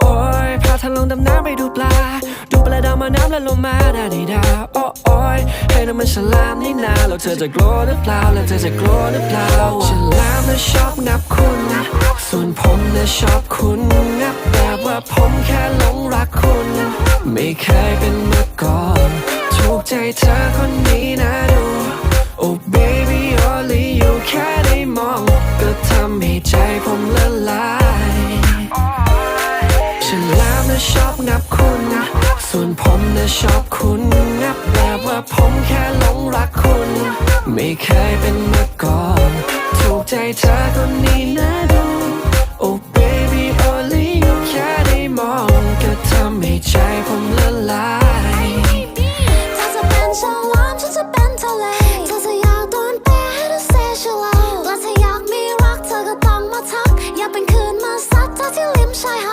โอ้ยพาเธอลงดำน้ำไปดูปลา ดูปลาดาวมาน้ำและลงมาดาดีดาโอ้โอ้ยให้น้ำมันฉลามนี่นาแล้วเธอจะกลัวหรือเปล่าแล้วเธอจะกลัวหรือเปล่าฉลามน่ะชอบงับคุณ ส่วนผมน่ะชอบคุณงับแบบว่าผมแค่หลงรักคุณ ไม่เคยเป็นมาก่อนถูกใจเธอคนนี้นะดู Oh baby only you แค่ได้มอง ก็ทำให้ใจผมละลาย ชอบงับคุณส่วนผมนะชอบคุณงับแบบว่าผมแค่หลงรักคุณ ไม่เคยเป็นมาก่อน ถูกใจเธอคนนี้นะดู Oh baby only you แค่ได้มองก็ทำให้ใจผมละลายเธอจะเป็นฉลามฉันจะเป็นทะเลเธอจะอยากโดนแปะให้เธอเสียลาดและอยากมีรักเธอก็ต้องมาทัก อย่าเป็นคืนมาซัดเธอที่ริมชายหาด